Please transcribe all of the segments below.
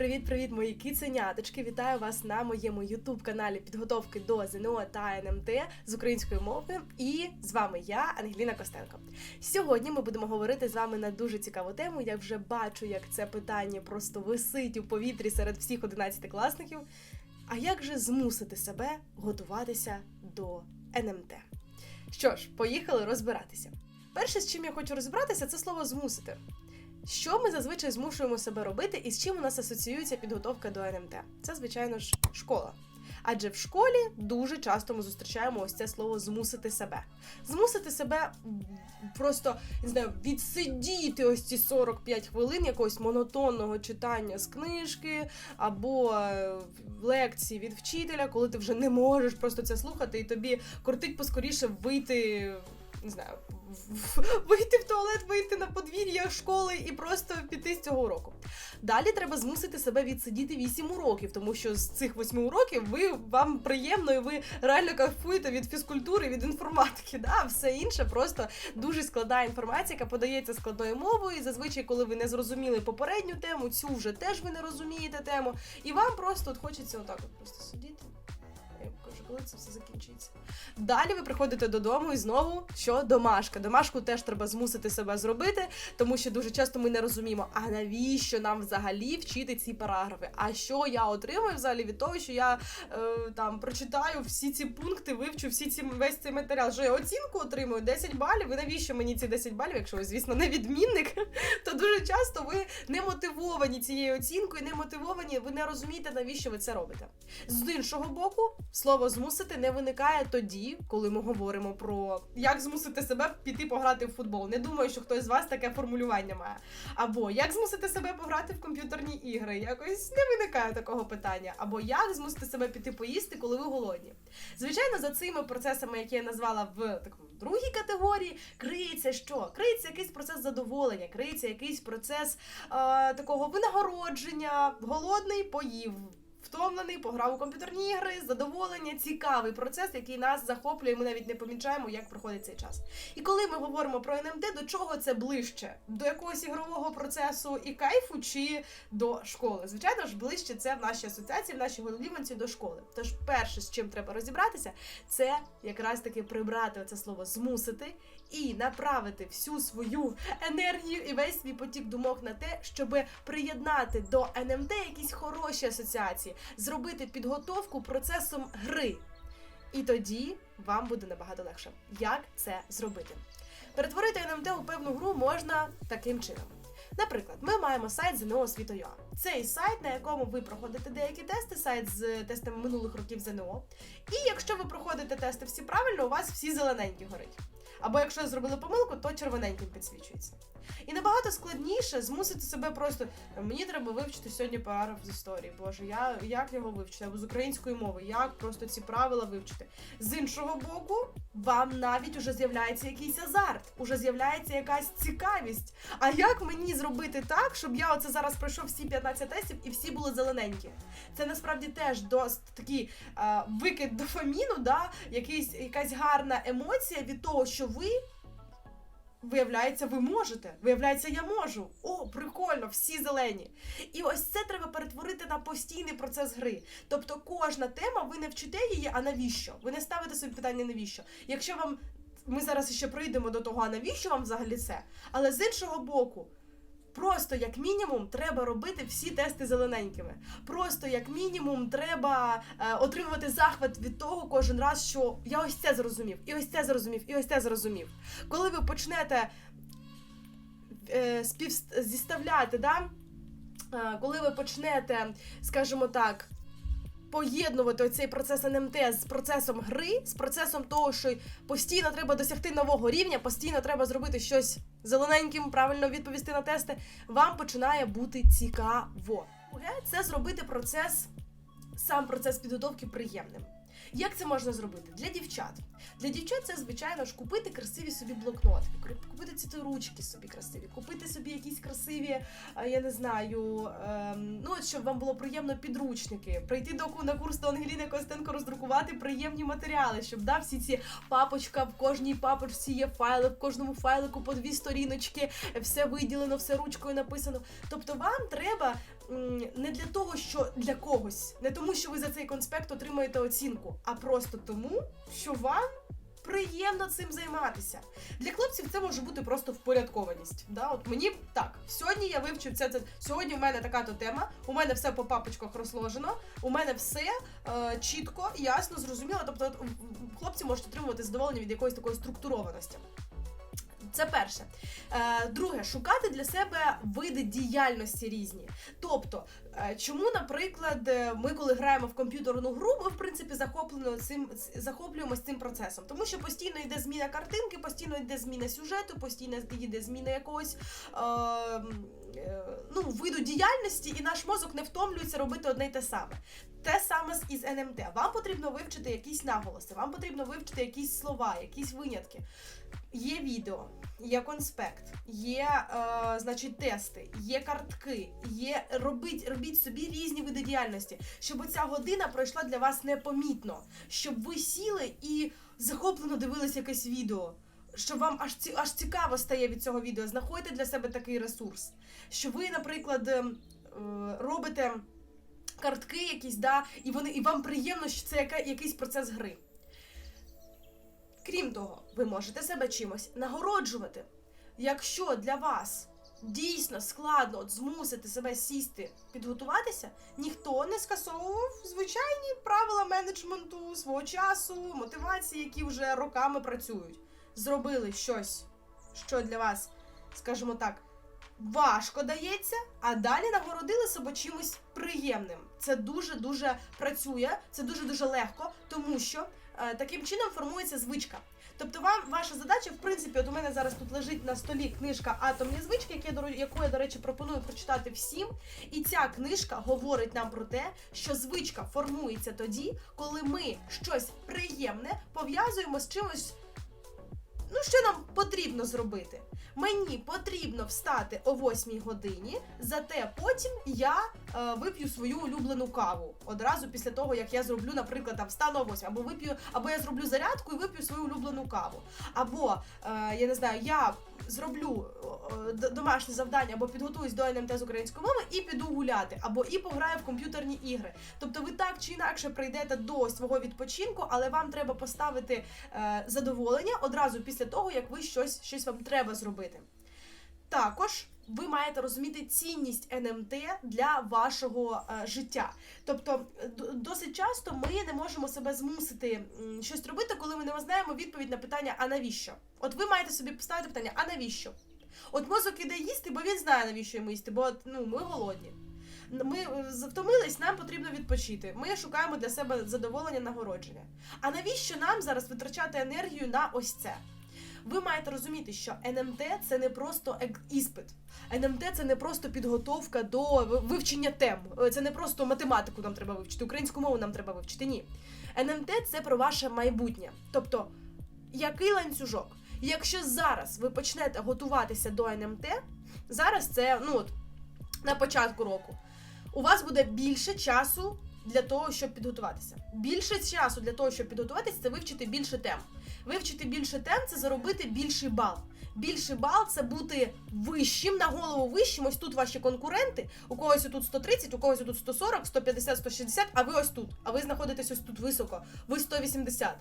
Привіт-привіт, мої киценяточки! Вітаю вас на моєму ютуб-каналі підготовки до ЗНО та НМТ з української мови. І з вами я, Ангеліна Костенко. Сьогодні ми будемо говорити з вами на дуже цікаву тему. Я вже бачу, як це питання просто висить у повітрі серед всіх 11-класників. А як же змусити себе готуватися до НМТ? Що ж, поїхали розбиратися. Перше, з чим я хочу розібратися, це слово змусити. Що ми зазвичай змушуємо себе робити і з чим у нас асоціюється підготовка до НМТ? Це, звичайно ж, школа. Адже в школі дуже часто ми зустрічаємо ось це слово змусити себе. Змусити себе просто не знаю, відсидіти ось ці 45 хвилин якогось монотонного читання з книжки або е, лекції від вчителя, коли ти вже не можеш просто це слухати, і тобі кортить поскоріше вийти. Не знаю, вийти в туалет, вийти на подвір'я школи і просто піти з цього уроку. Далі треба змусити себе відсидіти 8 уроків, тому що з цих 8 уроків ви вам приємно і ви реально кайфуєте від фізкультури, від інформатики. Да? Все інше просто дуже складна інформація, яка подається складною мовою. І зазвичай, коли ви не зрозуміли попередню тему, цю вже теж ви не розумієте тему, і вам просто от хочеться отак от просто сидіти. Коли це все закінчиться. Далі ви приходите додому і знову що домашка. Домашку теж треба змусити себе зробити, тому що дуже часто ми не розуміємо, а навіщо нам взагалі вчити ці параграфи? А що я отримую взагалі від того, що я е, там прочитаю всі ці пункти, вивчу всі ці весь цей матеріал. Що я оцінку отримую 10 балів. І навіщо мені ці 10 балів, якщо ви, звісно, не відмінник, то дуже часто ви не мотивовані цією оцінкою, не мотивовані, ви не розумієте, навіщо ви це робите. З іншого боку, слово змусити не виникає тоді, коли ми говоримо про як змусити себе піти пограти в футбол. Не думаю, що хтось з вас таке формулювання має. Або як змусити себе пограти в комп'ютерні ігри. Якось не виникає такого питання. Або як змусити себе піти поїсти, коли ви голодні. Звичайно, за цими процесами, які я назвала в такому другій категорії, криється що? Криється якийсь процес задоволення, криється якийсь процес е, такого винагородження, голодний поїв. Втомлений, пограв у комп'ютерні ігри, задоволення, цікавий процес, який нас захоплює. Ми навіть не помічаємо, як проходить цей час. І коли ми говоримо про НМТ, до чого це ближче? До якогось ігрового процесу і кайфу, чи до школи? Звичайно ж, ближче це в нашій асоціації, в нашій голіванці до школи. Тож, перше, з чим треба розібратися, це якраз таки прибрати це слово змусити і направити всю свою енергію і весь свій потік думок на те, щоб приєднати до НМТ якісь хороші асоціації, зробити підготовку процесом гри. І тоді вам буде набагато легше. Як це зробити? Перетворити НМТ у певну гру можна таким чином. Наприклад, ми маємо сайт ЗНО освіта.ua. Цей сайт, на якому ви проходите деякі тести, сайт з тестами минулих років ЗНО. І якщо ви проходите тести всі правильно, у вас всі зелененькі горить. Або якщо зробили помилку, то червоненьким підсвічується. І набагато складніше змусити себе просто мені треба вивчити сьогодні параграф з історії. Боже, я як його вивчити? Або з української мови, як просто ці правила вивчити. З іншого боку, вам навіть уже з'являється якийсь азарт, уже з'являється якась цікавість. А як мені зробити так, щоб я оце зараз пройшов всі 15 тестів і всі були зелененькі? Це насправді теж досить такий а, викид дофаміну, да? Якийсь, якась гарна емоція від того, що ви. Виявляється, ви можете. Виявляється, я можу. О, прикольно, всі зелені. І ось це треба перетворити на постійний процес гри. Тобто кожна тема, ви не вчите її, а навіщо? Ви не ставите собі питання навіщо. Якщо вам ми зараз ще прийдемо до того, а навіщо вам взагалі це? Але з іншого боку. Просто як мінімум треба робити всі тести зелененькими. Просто як мінімум треба е, отримувати захват від того кожен раз, що я ось це зрозумів, і ось це зрозумів, і ось це зрозумів. Коли ви почнете е, співзіставляти, да? е, коли ви почнете, скажімо так, поєднувати цей процес НМТ з процесом гри, з процесом того, що постійно треба досягти нового рівня, постійно треба зробити щось зелененьким, правильно відповісти на тести, вам починає бути цікаво. Це зробити процес, сам процес підготовки приємним. Як це можна зробити? Для дівчат. Для дівчат це, звичайно ж, купити красиві собі блокнотики, кри- купити ці ручки собі красиві, купити собі якісь красиві, е, я не знаю, ем, ну щоб вам було приємно підручники, прийти до на курс до Ангеліни Костенко, роздрукувати приємні матеріали, щоб да, всі ці папочка в кожній папочці є файли, в кожному файлику по дві сторіночки, все виділено, все ручкою написано. Тобто вам треба м, не для того, що для когось, не тому, що ви за цей конспект отримаєте оцінку, а просто тому, що вам. Приємно цим займатися. Для хлопців це може бути просто впорядкованість. Да? От мені так, сьогодні я вивчив це, це. Сьогодні в мене така то тема, у мене все по папочках розложено, у мене все е, чітко, ясно, зрозуміло. Тобто, от, хлопці можуть отримувати задоволення від якоїсь такої структурованості. Це перше. Е, друге, шукати для себе види діяльності різні. Тобто, е, чому, наприклад, е, ми, коли граємо в комп'ютерну гру, ми в принципі захоплено цим захоплюємося цим процесом, тому що постійно йде зміна картинки, постійно йде зміна сюжету, постійно йде зміна якогось е, ну, виду діяльності, і наш мозок не втомлюється робити одне й те саме. Те саме з із НМТ. Вам потрібно вивчити якісь наголоси, вам потрібно вивчити якісь слова, якісь винятки. Є відео, є конспект, є е, значить тести, є картки, є робіть, робіть собі різні види діяльності, щоб ця година пройшла для вас непомітно, щоб ви сіли і захоплено дивились якесь відео. Що вам аж ці аж цікаво стає від цього відео, знаходьте для себе такий ресурс. Що ви, наприклад, е, робите картки якісь, да, і вони і вам приємно, що це яка, якийсь процес гри. Крім того, ви можете себе чимось нагороджувати. Якщо для вас дійсно складно от змусити себе сісти, підготуватися, ніхто не скасовував звичайні правила менеджменту свого часу, мотивації, які вже роками працюють. Зробили щось, що для вас, скажімо так, важко дається, а далі нагородили себе чимось приємним. Це дуже дуже працює, це дуже дуже легко, тому що е, таким чином формується звичка. Тобто, вам ваша задача, в принципі, от у мене зараз тут лежить на столі книжка Атомні звички, яку я, до речі, пропоную прочитати всім. І ця книжка говорить нам про те, що звичка формується тоді, коли ми щось приємне пов'язуємо з чимось. Ну, що нам потрібно зробити? Мені потрібно встати о 8 годині, зате потім я е, вип'ю свою улюблену каву одразу після того, як я зроблю, наприклад, там встану о 8, або вип'ю, або я зроблю зарядку і вип'ю свою улюблену каву. Або е, я не знаю, я зроблю е, домашнє завдання або підготуюсь до НМТ з української мови і піду гуляти, або і пограю в комп'ютерні ігри. Тобто ви так чи інакше прийдете до свого відпочинку, але вам треба поставити е, задоволення одразу після того, як ви щось, щось вам треба зробити. Також ви маєте розуміти цінність НМТ для вашого е, життя. Тобто, досить часто ми не можемо себе змусити щось робити, коли ми не знаємо відповідь на питання, а навіщо? От ви маєте собі поставити питання, а навіщо? От мозок іде їсти, бо він знає, навіщо йому їсти, бо ну, ми голодні. Ми е, втомились, нам потрібно відпочити. Ми шукаємо для себе задоволення, нагородження. А навіщо нам зараз витрачати енергію на ось це? Ви маєте розуміти, що НМТ це не просто іспит. НМТ це не просто підготовка до вивчення тем. Е, Це не просто математику нам треба вивчити, українську мову нам треба вивчити. Ні. НМТ це про ваше майбутнє. Тобто, який ланцюжок? Якщо зараз ви почнете готуватися до НМТ, зараз це ну от на початку року, у вас буде більше часу для того, щоб підготуватися. Більше часу для того, щоб підготуватися, це вивчити більше тем. Вивчити більше тем це заробити більший бал. Більший бал це бути вищим на голову вищим. Ось тут ваші конкуренти. У когось тут 130, у когось тут 140, 150, 160, а ви ось тут. А ви знаходитесь ось тут високо. Ви 180.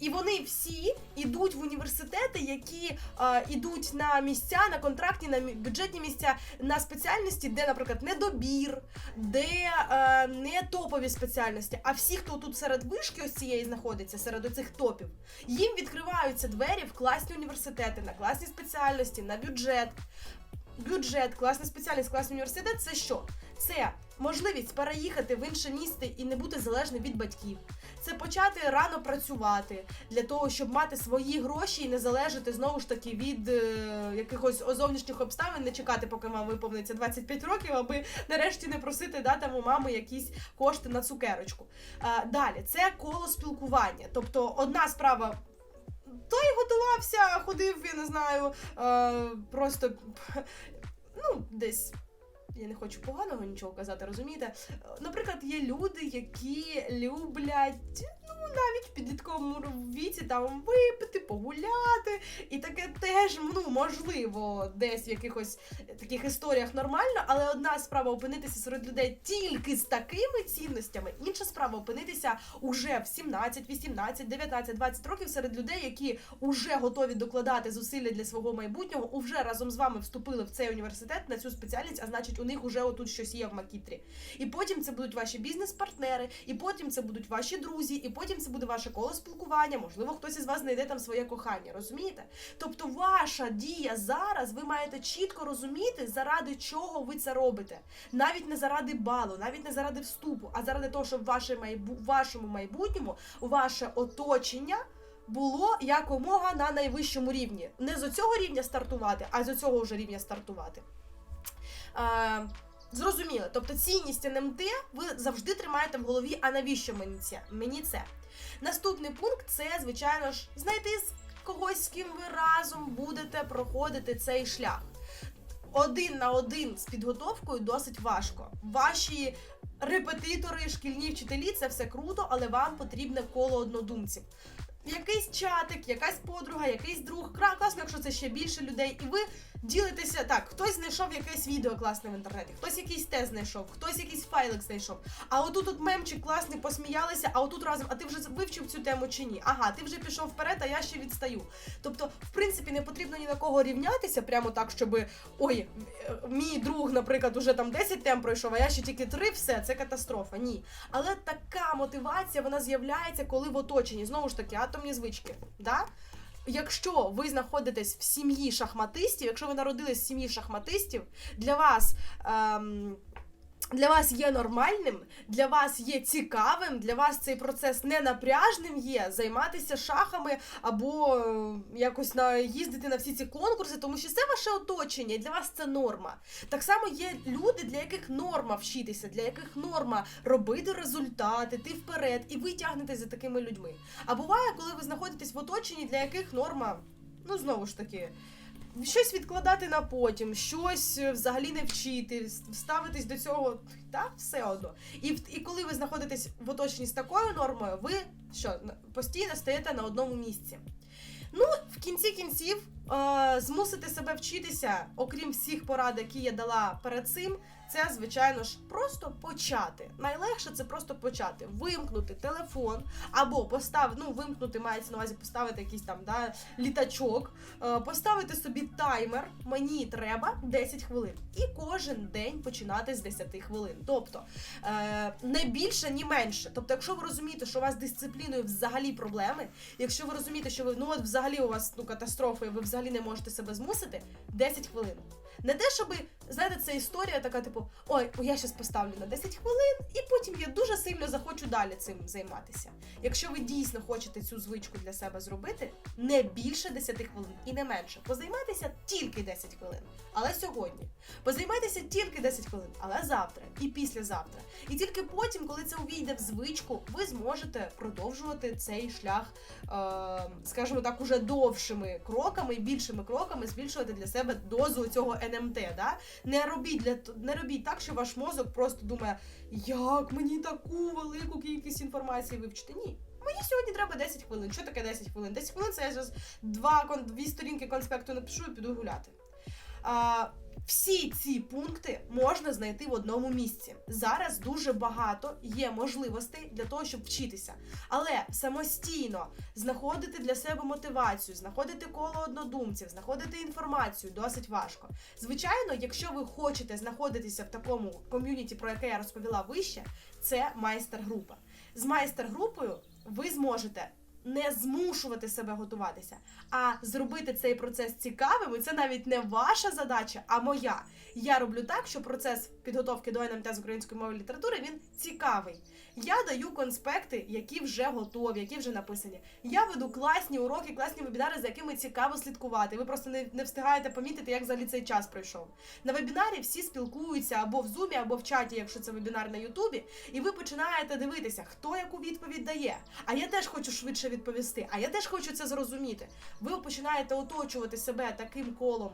І вони всі йдуть в університети, які е, йдуть на місця, на контрактні, на бюджетні місця, на спеціальності, де, наприклад, недобір, де е, не топові спеціальності. А всі, хто тут серед вишки ось цієї знаходиться, серед оцих топів, їм відкриваються двері в класні університети, на класні спеціальності, на бюджет. Бюджет, класна спеціальність, класний університет це що? Це можливість переїхати в інше місто і не бути залежним від батьків. Це почати рано працювати для того, щоб мати свої гроші і не залежати знову ж таки від е, якихось зовнішніх обставин, не чекати, поки вам виповниться 25 років, аби нарешті не просити да, там у мами якісь кошти на цукерочку. Е, далі це коло спілкування. Тобто, одна справа. Той готувався, ходив, я не знаю, е, просто ну, десь я не хочу поганого нічого казати, розумієте? Е, Наприклад, є люди, які люблять. Навіть в підлітковому віці там випити, погуляти, і таке теж ну можливо десь в якихось таких історіях нормально, але одна справа опинитися серед людей тільки з такими цінностями, інша справа опинитися уже в 17, 18, 19, 20 років серед людей, які вже готові докладати зусилля для свого майбутнього, уже разом з вами вступили в цей університет на цю спеціальність, а значить, у них уже отут щось є в макітрі. І потім це будуть ваші бізнес-партнери, і потім це будуть ваші друзі, і потім це буде ваше коло спілкування. Можливо, хтось із вас знайде там своє кохання. Розумієте? Тобто, ваша дія зараз ви маєте чітко розуміти, заради чого ви це робите. Навіть не заради балу, навіть не заради вступу, а заради того, щоб ваше майбу... вашому майбутньому ваше оточення. Було якомога на найвищому рівні. Не з цього рівня стартувати, а з цього вже рівня стартувати. Е, зрозуміло. Тобто цінність НМТ ви завжди тримаєте в голові, а навіщо мені це? Мені це? Наступний пункт це, звичайно ж, знайти з когось, з ким ви разом будете проходити цей шлях. Один на один з підготовкою досить важко. Ваші репетитори, шкільні вчителі це все круто, але вам потрібне коло однодумців. Якийсь чатик, якась подруга, якийсь друг. Класно, якщо це ще більше людей, і ви ділитеся так. Хтось знайшов якесь відео класне в інтернеті, хтось якийсь тест знайшов, хтось якийсь файлик знайшов. А отут от мемчик класний, посміялися, а отут разом, а ти вже вивчив цю тему чи ні? Ага, ти вже пішов вперед, а я ще відстаю. Тобто, в принципі, не потрібно ні на кого рівнятися, прямо так, щоб ой, мій друг, наприклад, уже там 10 тем пройшов, а я ще тільки 3, все, це катастрофа. Ні. Але така мотивація вона з'являється, коли в оточенні. Знову ж таки, атомні звички. Да? Якщо ви знаходитесь в сім'ї шахматистів, якщо ви народились в сім'ї шахматистів, для вас. Ем, для вас є нормальним, для вас є цікавим, для вас цей процес не напряжним є займатися шахами або е, якось на їздити на всі ці конкурси, тому що це ваше оточення, і для вас це норма. Так само є люди, для яких норма вчитися, для яких норма робити результати, ти вперед, і ви тягнетесь за такими людьми. А буває, коли ви знаходитесь в оточенні, для яких норма, ну знову ж таки. Щось відкладати на потім, щось е, взагалі не вчити, ставитись до цього та все одно. І, і коли ви знаходитесь в оточенні з такою нормою, ви що постійно стаєте на одному місці. Ну, в кінці кінців, е, змусити себе вчитися, окрім всіх порад, які я дала перед цим, це, звичайно ж, просто почати. Найлегше це просто почати. Вимкнути телефон або поставити, ну, вимкнути мається на увазі поставити якийсь там да, літачок, е, поставити собі таймер, мені треба 10 хвилин. І кожен день починати з 10 хвилин. Тобто е, не більше, ні менше. Тобто, якщо ви розумієте, що у вас з дисципліною взагалі проблеми, якщо ви розумієте, що ви ну от взагалі у вас ну катастрофа, і ви взагалі не можете себе змусити, 10 хвилин. Не те, щоб, знаєте, це історія така, типу, ой, я щас поставлю на 10 хвилин, і потім я дуже сильно захочу далі цим займатися. Якщо ви дійсно хочете цю звичку для себе зробити, не більше 10 хвилин і не менше. Позаймайтеся тільки 10 хвилин, але сьогодні. Позаймайтеся тільки 10 хвилин, але завтра і післязавтра. І тільки потім, коли це увійде в звичку, ви зможете продовжувати цей шлях, е, скажімо так, уже довшими кроками більшими кроками збільшувати для себе дозу цього НМТ. Да? Не робіть для не робіть так, що ваш мозок просто думає, як мені таку велику кількість інформації вивчити. Ні. Мені сьогодні треба 10 хвилин. Що таке 10 хвилин? 10 хвилин це я зараз два дві сторінки конспекту напишу і піду гуляти. А, всі ці пункти можна знайти в одному місці. Зараз дуже багато є можливостей для того, щоб вчитися. Але самостійно знаходити для себе мотивацію, знаходити коло однодумців, знаходити інформацію досить важко. Звичайно, якщо ви хочете знаходитися в такому ком'юніті, про яке я розповіла вище, це майстер-група. З майстер-групою ви зможете не змушувати себе готуватися, а зробити цей процес цікавим. І це навіть не ваша задача, а моя. Я роблю так, що процес підготовки до НМТ з української мови і літератури він цікавий. Я даю конспекти, які вже готові, які вже написані. Я веду класні уроки, класні вебінари, за якими цікаво слідкувати. Ви просто не, не встигаєте помітити, як взагалі цей час пройшов. На вебінарі всі спілкуються або в зумі, або в чаті, якщо це вебінар на Ютубі, і ви починаєте дивитися, хто яку відповідь дає. А я теж хочу швидше відповісти, а я теж хочу це зрозуміти. Ви починаєте оточувати себе таким колом.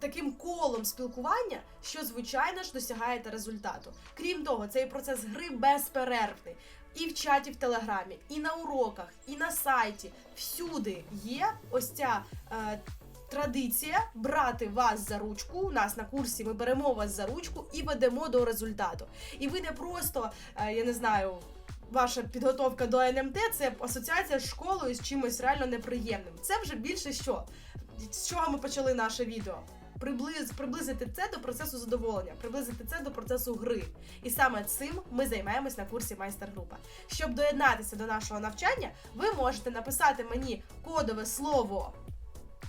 Таким колом спілкування, що звичайно ж досягаєте результату. Крім того, цей процес гри безперервний. І в чаті в телеграмі, і на уроках, і на сайті. Всюди є ось ця е, традиція брати вас за ручку. У нас на курсі ми беремо вас за ручку і ведемо до результату. І ви не просто, е, я не знаю. Ваша підготовка до НМТ це асоціація з школою з чимось реально неприємним. Це вже більше що? З чого ми почали наше відео? Приблиз, приблизити це до процесу задоволення, приблизити це до процесу гри. І саме цим ми займаємось на курсі майстер-група. Щоб доєднатися до нашого навчання, ви можете написати мені кодове слово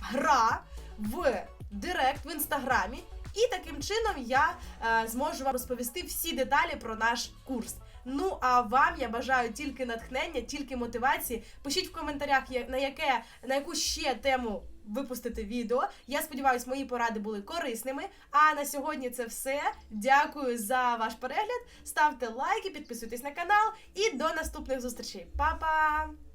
гра в Директ в інстаграмі, і таким чином я е, зможу вам розповісти всі деталі про наш курс. Ну а вам я бажаю тільки натхнення, тільки мотивації. Пишіть в коментарях, на яке на яку ще тему випустити відео. Я сподіваюся, мої поради були корисними. А на сьогодні це все. Дякую за ваш перегляд. Ставте лайки, підписуйтесь на канал і до наступних зустрічей. Па-па!